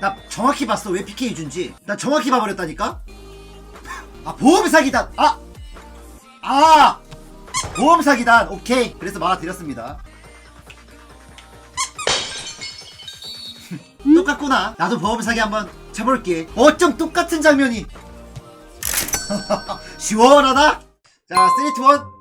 나 정확히 봤어. 왜 PK 준지. 나 정확히 봐버렸다니까? 아 보험 사기단. 아! 아! 보험 사기단. 오케이. 그래서 막아드렸습니다. 똑같구나. 나도 보험 사기 한번 쳐볼게. 어쩜 똑같은 장면이. 시원하다? 자 3, 2, 1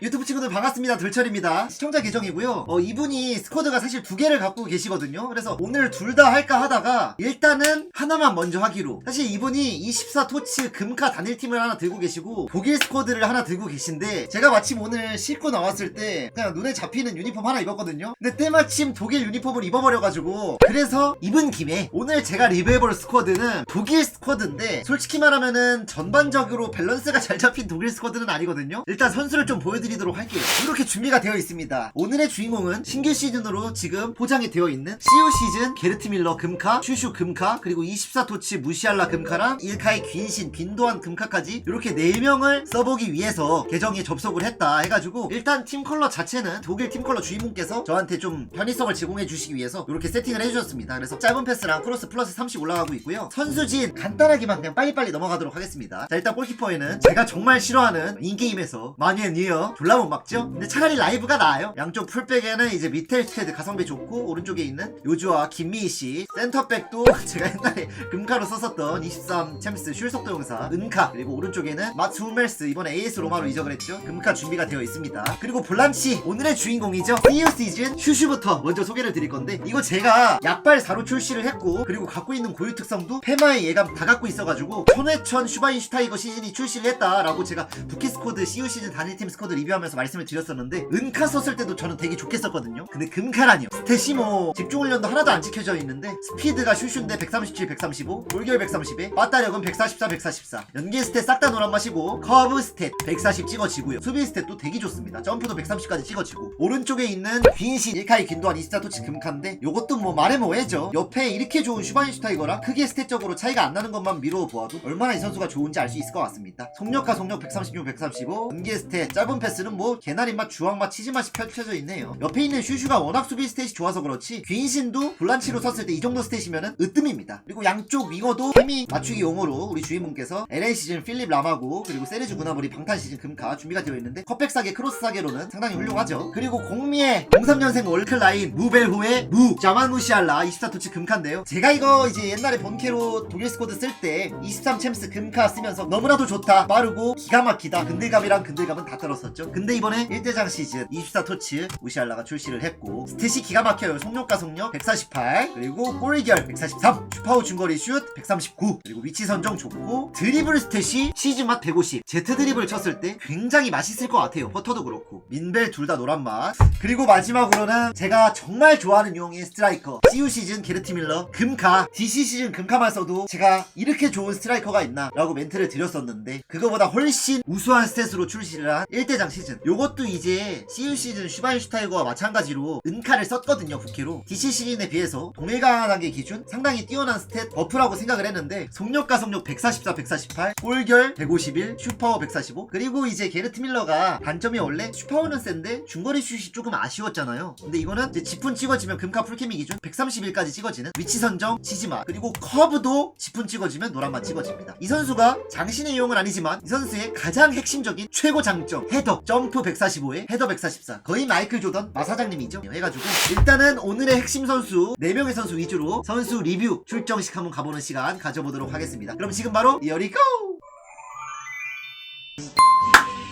유튜브 친구들 반갑습니다. 들철입니다. 시청자 계정이고요. 어, 이분이 스쿼드가 사실 두 개를 갖고 계시거든요. 그래서 오늘 둘 다 할까 하다가 일단은 하나만 먼저 하기로. 사실 이분이 24 토치 금카 단일팀을 하나 들고 계시고 독일 스쿼드를 하나 들고 계신데 제가 마침 오늘 싣고 나왔을 때 그냥 눈에 잡히는 유니폼 하나 입었거든요. 근데 때마침 독일 유니폼을 입어버려가지고 그래서 입은 김에 오늘 제가 리뷰해볼 스쿼드는 독일 스쿼드인데 솔직히 말하면은 전반적으로 밸런스가 잘 잡힌 독일 스쿼드는 아니거든요. 일단 선수를 좀 보여드리 도록 할게요. 이렇게 준비가 되어 있습니다. 오늘의 주인공은 신규 시즌으로 지금 포장이 되어 있는 CU 시즌 게르트 밀러 금카, 슈슈 금카, 그리고 24토치 무시알라 금카랑 일카의 귀신, 빈도한 금카까지 이렇게 4명을 써보기 위해서 계정에 접속을 했다 해가지고 일단 팀 컬러 자체는 독일 팀 컬러 주인공께서 저한테 좀 편의성을 제공해 주시기 위해서 이렇게 세팅을 해주셨습니다. 그래서 짧은 패스랑 크로스 플러스 30 올라가고 있고요. 선수진 간단하게만 그냥 빨리빨리 넘어가도록 하겠습니다. 자 일단 골키퍼에는 제가 정말 싫어하는 인게임에서 마니엔 뉴어 졸라 못 막죠? 근데 차라리 라이브가 나아요. 양쪽 풀백에는 이제 미텔 스테드 가성비 좋고 오른쪽에 있는 요주와 김미희 씨 센터백도 제가 옛날에 금카로 썼었던 23 챔스 슐속도 용사 은카 그리고 오른쪽에는 마츠 후멜스 이번에 AS 로마로 이적을 했죠. 금카 준비가 되어 있습니다. 그리고 볼란치 오늘의 주인공이죠. CU 시즌 슈슈부터 먼저 소개를 드릴 건데 이거 제가 약발 4로 출시를 했고 그리고 갖고 있는 고유 특성도 페마의 예감 다 갖고 있어가지고 손해천 슈바인슈타이거 시즌이 출시를 했다라고 제가 부키 스쿼드 CU 시즌 단일팀 스쿼드 리뷰 하면서 말씀을 드렸었는데 은카 썼을 때도 저는 되게 좋겠었거든요. 근데 금카라니요. 스탯이 뭐 집중 훈련도 하나도 안 지켜져 있는데 스피드가 슈슈인데 137, 135, 골결 130에 빠따력은 144, 144. 연계 스탯 싹 다 노란 맛이고 커브 스탯 140 찍어지고요. 수비 스탯도 되게 좋습니다. 점프도 130까지 찍어지고 오른쪽에 있는 빈신 일카이 긴도한 이스타토치 금카인데 요것도 뭐 말해 뭐해죠. 옆에 이렇게 좋은 슈바인슈타이거랑 크게 스탯적으로 차이가 안 나는 것만 미루어 보아도 얼마나 이 선수가 좋은지 알 수 있을 것 같습니다. 속력과 속력 136, 135, 연계 스탯, 짧은 패스 는 뭐 개나리 맛, 주황 맛, 치즈 맛이 펼쳐져 있네요. 옆에 있는 슈슈가 워낙 수비 스탯이 좋아서 그렇지 귀신도 블란치로 섰을 때 이 정도 스탯이면은 으뜸입니다. 그리고 양쪽 윙어도 케미 맞추기 용어로 우리 주인분께서 LA 시즌 필립 라마고 그리고 세르주 구나무리 방탄 시즌 금카 준비가 되어 있는데 컵백 사계 크로스 사계로는 상당히 훌륭하죠. 그리고 공미의 03년생 월클라인 무벨후의 무 자만 무시알라 24토치 금카인데요. 제가 이거 이제 옛날에 본캐로 독일 스쿼드 쓸 때 23 챔스 금카 쓰면서 너무나도 좋다 빠르고 기가 막히다 근들감이랑 근들감은 다 떨었었죠. 근데 이번에 1대장 시즌 24토치 무시알라가 출시를 했고 스탯이 기가 막혀요. 속력과 속력 148 그리고 골결 143 슈파우 중거리 슛 139 그리고 위치 선정 좋고 드리블 스탯이 시즌 맛 150 제트 드리블 쳤을 때 굉장히 맛있을 것 같아요. 퍼터도 그렇고. 민벨 둘 다 노란 맛. 그리고 마지막으로는 제가 정말 좋아하는 용의 스트라이커. CU 시즌 게르트 밀러. 금카. DC 시즌 금카만 써도 제가 이렇게 좋은 스트라이커가 있나 라고 멘트를 드렸었는데 그거보다 훨씬 우수한 스탯으로 출시를 한 1대장 시즌. 요것도 이제 CU 시즌 슈바인슈타이거와 마찬가지로 은카를 썼거든요 부캐로. DC 시즌에 비해서 동일간하게 기준 상당히 뛰어난 스탯 버프라고 생각을 했는데 속력과 속력 144, 148 골결 151 슈퍼워 145 그리고 이제 게르트 밀러가 단점이 원래 슈퍼워는 센데 중거리 슛이 조금 아쉬웠잖아요. 근데 이거는 이제 지푼 찍어지면 금카 풀케미 기준 131까지 찍어지는 위치 선정 치지마 그리고 커브도 지푼 찍어지면 노란맛 찍어집니다. 이 선수가 장신의 유형은 아니지만 이 선수의 가장 핵심적인 최고 장점 헤더 점프 145에 헤더 144 거의 마이클 조던 마사장님이죠. 해가지고 일단은 오늘의 핵심 선수 4명의 선수 위주로 선수 리뷰 출정식 한번 가보는 시간 가져보도록 하겠습니다. 그럼 지금 바로 여리고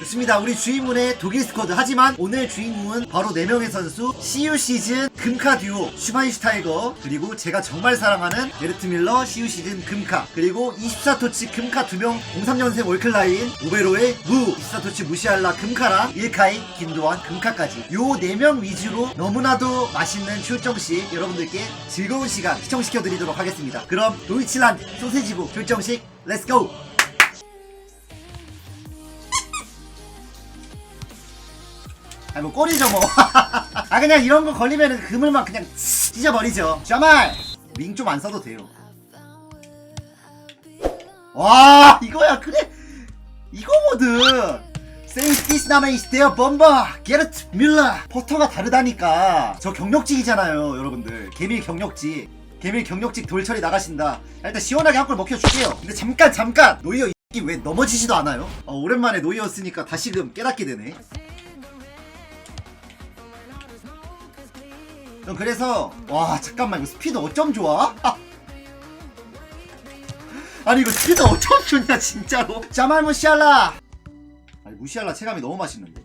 좋습니다. 우리 주인공의 독일 스쿼드. 하지만 오늘 주인공은 바로 4명의 선수 CU 시즌 금카 듀오 슈바인슈타이거 그리고 제가 정말 사랑하는 게르트 밀러 CU 시즌 금카 그리고 24토치 금카 2명 03년생 월클라인 오베로의 무 24토치 무시알라 금카랑 일카이 김도환 금카까지 요 4명 위주로 너무나도 맛있는 출정식 여러분들께 즐거운 시간 시청시켜드리도록 하겠습니다. 그럼 도이치란드 소세지부 출정식 렛츠고! 아, 뭐, 꼴이죠, 뭐. 아, 그냥 이런 거 걸리면은 그물만 그냥 찢어버리죠. 자말! 링좀안 써도 돼요. 와, 이거야, 그래. 이거 모드. 세이스티스나메 이스테어 범버 게르트 뮬러 포터가 다르다니까 저 경력직이잖아요 여러분들 개밀 경력직 개밀 경력직 돌처리 나가신다 야, 일단 시원하게 한 골 먹혀줄게요 근데 잠깐 잠깐 노이어 이왜 넘어지지도 않아요? 어, 오랜만에 노이어 쓰니까 다시금 깨닫게 되네 그래서 와 잠깐만 이거 스피드 어쩜 좋아? 아니 이거 스피드 어쩜 좋냐 진짜로? 자말 무시할라! 아니 무시할라 체감이 너무 맛있는데.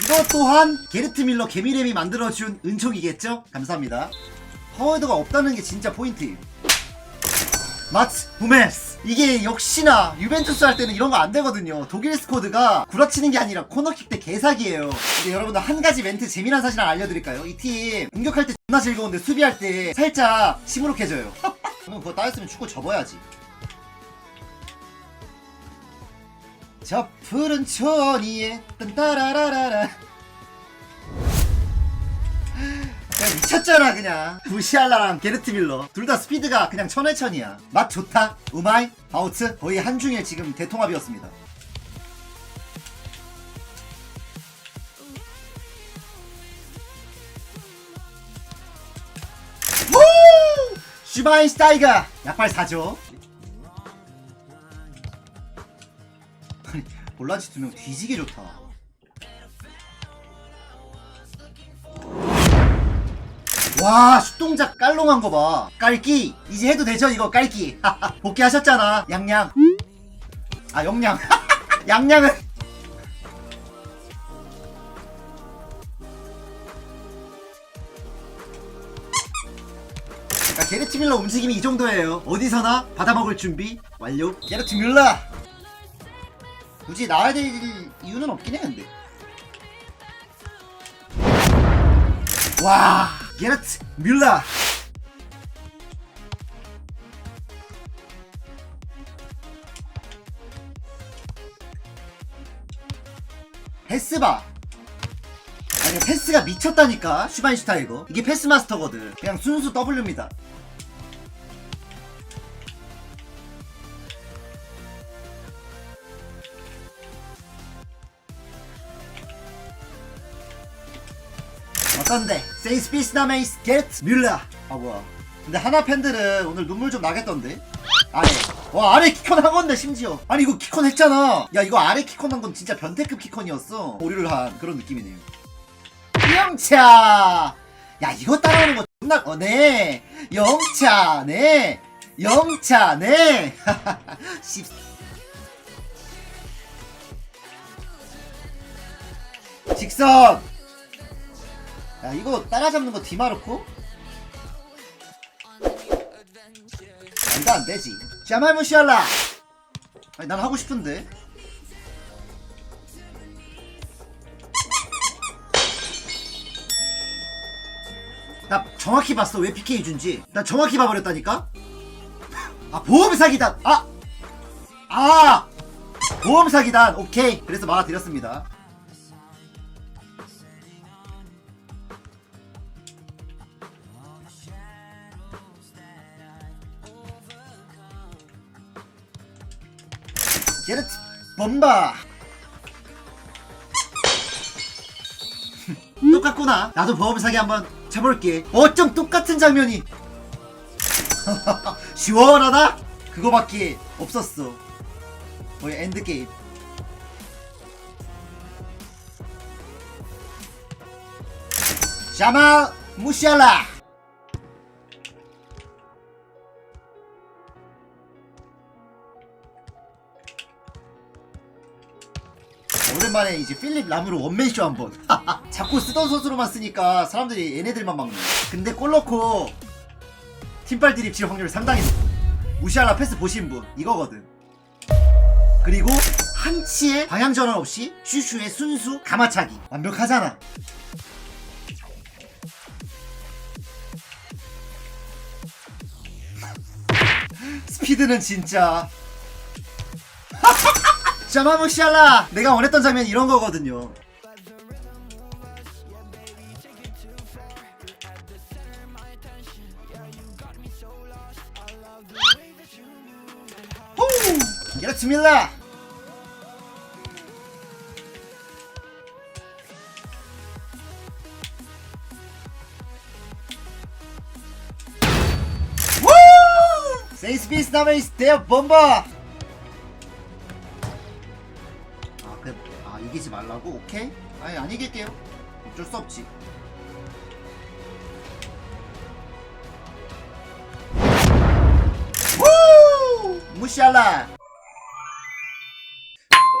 이거 또한 게르트 밀러 개미렘이 만들어준 은총이겠죠? 감사합니다. 파워헤드가 없다는 게 진짜 포인트예요 마츠 부메스 이게 역시나 유벤투스 할 때는 이런 거 안 되거든요. 독일 스쿼드가 구라치는 게 아니라 코너킥 때 개사기예요. 근데 여러분들 한 가지 멘트 재미난 사실 알려드릴까요? 이 팀 공격할 때 존나 즐거운데 수비할 때 살짝 시무룩해져요. 그럼 그거 따였으면 축구 접어야지. 저 푸른 초원위에 딴따라라라라 그냥 미쳤잖아 그냥. 부시알라랑 게르트 밀러. 둘 다 스피드가 그냥 천회천이야. 맛 좋다? 우마이? 바우츠? 거의 한중일 지금 대통합이었습니다. 우! 슈바인슈타이가 약발 사죠 아니 볼라지 두명 뒤지게 좋다 와 슛동작 깔롱한 거 봐. 깔기 이제 해도 되죠 이거? 깔기 복귀하셨잖아. 양양. 아 영양. 양양은 자, 게르트 밀러 움직임이 이 정도예요. 어디서나 받아먹을 준비 완료. 게르트 밀러! 굳이 나와야 될 이유는 없긴 해 근데. 와 게르트 밀러 패스바. 아니 패스가 미쳤다니까 슈바인슈타이거. 이게 패스 마스터거든. 그냥 순수 W입니다 어떤데? 세이스 피스나 메이스 게트 뮬라 아 뭐야 근데 하나 팬들은 오늘 눈물 좀 나겠던데. 아래 와 아래 키컨 한 건데 심지어. 아니 이거 키컨 했잖아. 야 이거 아래 키컨 한 건 진짜 변태급 키컨이었어. 오류를 한 그런 느낌이네요. 영차! 야 이거 따라오는 거 존나 어네. 영차 네. 영차 네. 씹. 직선 야 이거 따라잡는 거 디마르코? 안돼 안되지. 자말 무시할라! 아니 난 하고 싶은데. 나 정확히 봤어. 왜 PK 준지. 나 정확히 봐버렸다니까? 아 보험 사기단! 아! 아! 보험 사기단! 오케이. 그래서 막아드렸습니다 범바. 똑같구나. 나도 보험 사기 한번 쳐볼게. 어쩜 똑같은 장면이. 시원하다? 그거밖에 없었어. 거의 엔드게임. 샤마 무시알라 오랜만에 이제 필립 람으로 원맨쇼 한번. 자꾸 쓰던 선수로만 쓰니까 사람들이 얘네들만 막네 근데 골 넣고 팀빨 드립 칠 확률 상당히 높고 무시할라 패스 보신 분 이거거든. 그리고 한치의 방향 전환 없이 슈슈의 순수 가마차기. 완벽하잖아. 스피드는 진짜 자마 무시할라 내가 원했던 장면 이런 거거든요 호! 이렇습니다 Seis pistas, mas! 라고? 오케이. 아니 안 이길게요. 어쩔 수 없지. 후! 무시할라.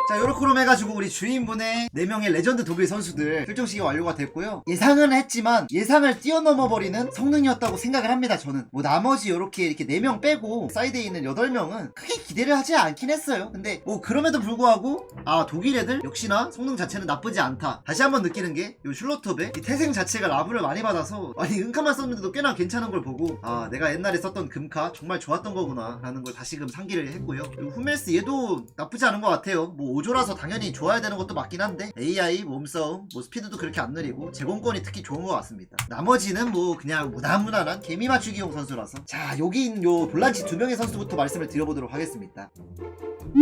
자, 요렇게로 해가지고 우리 주인분의 4명의 레전드 독일 선수들 결정식이 완료가 됐고요. 예상은 했지만 예상을 뛰어넘어버리는 성능이었다고 생각을 합니다, 저는. 뭐 나머지 요렇게 이렇게 4명 빼고 사이드에 있는 8명은 크게 기대를 하지 않긴 했어요. 근데 뭐 그럼에도 불구하고 아, 독일 애들 역시나 성능 자체는 나쁘지 않다. 다시 한번 느끼는 게 요 슐로톱의 이 태생 자체가 라브를 많이 받아서 아니 은카만 썼는데도 꽤나 괜찮은 걸 보고 아, 내가 옛날에 썼던 금카 정말 좋았던 거구나 라는 걸 다시금 상기를 했고요. 그리고 후멜스 얘도 나쁘지 않은 것 같아요. 뭐 5조라서 당연히 좋아야 되는 것도 맞긴 한데 AI, 몸싸움, 뭐 스피드도 그렇게 안 느리고 제공권이 특히 좋은 것 같습니다. 나머지는 뭐 그냥 무난무난한 개미 맞추기용 선수라서 자 여기 요 볼란치 두 명의 선수부터 말씀을 드려보도록 하겠습니다.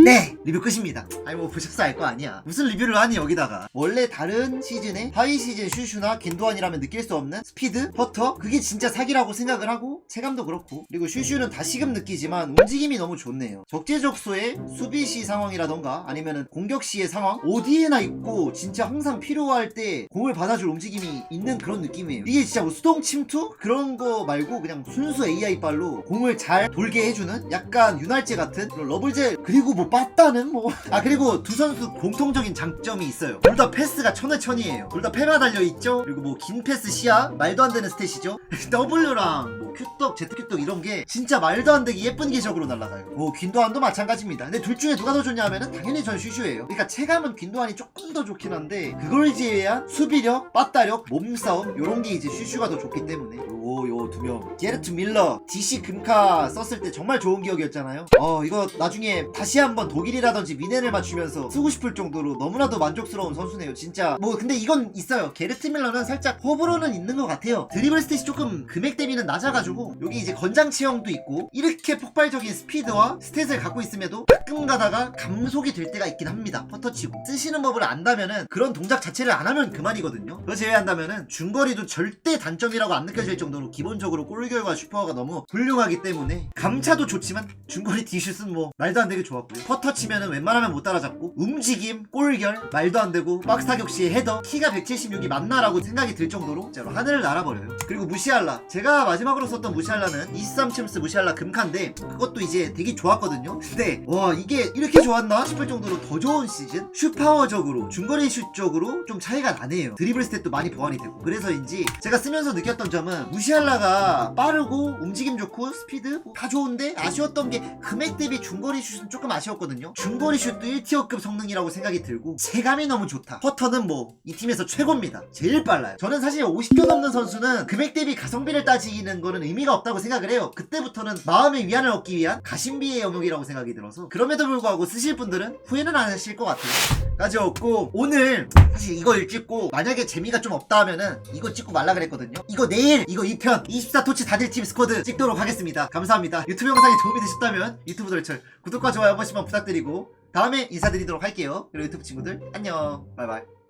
네 리뷰 끝입니다. 아니 뭐 보셔서 알거 아니야. 무슨 리뷰를 하니 여기다가 원래 다른 시즌에 하위 시즌 슈슈나 겐도안이라면 느낄 수 없는 스피드, 퍼터 그게 진짜 사기라고 생각을 하고 체감도 그렇고 그리고 슈슈는 다시금 느끼지만 움직임이 너무 좋네요. 적재적소의 수비 시 상황이라던가 아니면 은 공격 시의 상황 어디에나 있고 진짜 항상 필요할 때 공을 받아줄 움직임이 있는 그런 느낌이에요. 이게 진짜 뭐 수동 침투 그런 거 말고 그냥 순수 AI 발로 공을 잘 돌게 해주는 약간 윤활제 같은 러블제 그리고 뭐 빠따는 뭐 아 그리고 두 선수 공통적인 장점이 있어요. 둘 다 패스가 천에 천이에요. 둘 다 패마 달려 있죠. 그리고 뭐 긴 패스 시야 말도 안 되는 스탯이죠. W랑 뭐 큐떡, 제트 큐떡 이런 게 진짜 말도 안 되게 예쁜 기적으로 날아가요. 뭐 균도안도 마찬가지입니다. 근데 둘 중에 누가 더 좋냐면은 당연히 전 슈슈예요. 그러니까 체감은 균도안이 조금 더 좋긴 한데 그걸 제외한 수비력, 빠따력, 몸싸움 요런 게 이제 슈슈가 더 좋기 때문에 요요 두 명. 게르트 밀러 DC 금카 썼을 때 정말 좋은 기억이었잖아요. 어 이거 나중에 다시 한번 독일이라든지 미넨을 맞추면서 쓰고 싶을 정도로 너무나도 만족스러운 선수네요. 진짜 뭐 근데 이건 있어요. 게르트 밀러는 살짝 호불호는 있는 것 같아요. 드리블 스탯이 조금 금액 대비는 낮아가지고 여기 이제 건장 체형도 있고 이렇게 폭발적인 스피드와 스탯을 갖고 있음에도 가끔 가다가 감속이 될 때가 있긴 합니다. 퍼터치고 쓰시는 법을 안다면은 그런 동작 자체를 안 하면 그만이거든요. 그거 제외한다면은 중거리도 절대 단점이라고 안 느껴질 정도로 기본적으로 골결과 슈퍼가 너무 훌륭하기 때문에 감차도 좋지만 중거리 디슛은 뭐 말도 안 되게 좋았고요. 퍼터 치면은 웬만하면 못 따라잡고 움직임, 골결 말도 안 되고 박스 타격 시에 헤더 키가 176이 맞나라고 생각이 들 정도로 진짜로 하늘을 날아버려요. 그리고 무시할라 제가 마지막으로 썼던 무시할라는 23 챔스 무시할라 금카인데 그것도 이제 되게 좋았거든요. 근데 와 이게 이렇게 좋았나 싶을 정도로 더 좋은 시즌 슈파워적으로 중거리 슛 쪽으로 좀 차이가 나네요. 드리블 스탯도 많이 보완이 되고 그래서인지 제가 쓰면서 느꼈던 점은 무시할라가 빠르고 움직임 좋고 스피드 뭐다 좋은데 아쉬웠던 게 금액 대비 중거리 슛은 조금 아쉬웠거든요. 중거리 슛도 1티어급 성능이라고 생각이 들고 체감이 너무 좋다. 퍼터는 뭐 이 팀에서 최고입니다. 제일 빨라요. 저는 사실 50교 넘는 선수는 금액 대비 가성비를 따지는 거는 의미가 없다고 생각을 해요. 그때부터는 마음의 위안을 얻기 위한 가심비의 영역이라고 생각이 들어서 그럼에도 불구하고 쓰실 분들은 후회는 안 하실 것 같아요. 가져왔고 오늘 사실 이걸 찍고 만약에 재미가 좀 없다 하면은 이거 찍고 말라 그랬거든요. 이거 내일 이거 2편 24토치 다들 팀 스쿼드 찍도록 하겠습니다. 감사합니다. 유튜브 영상이 도움이 되셨다면 유튜브 돌철 구독과 좋아요 한 번씩만 부탁드리고 다음에 인사드리도록 할게요. 그리고 유튜브 친구들 안녕 바이바이.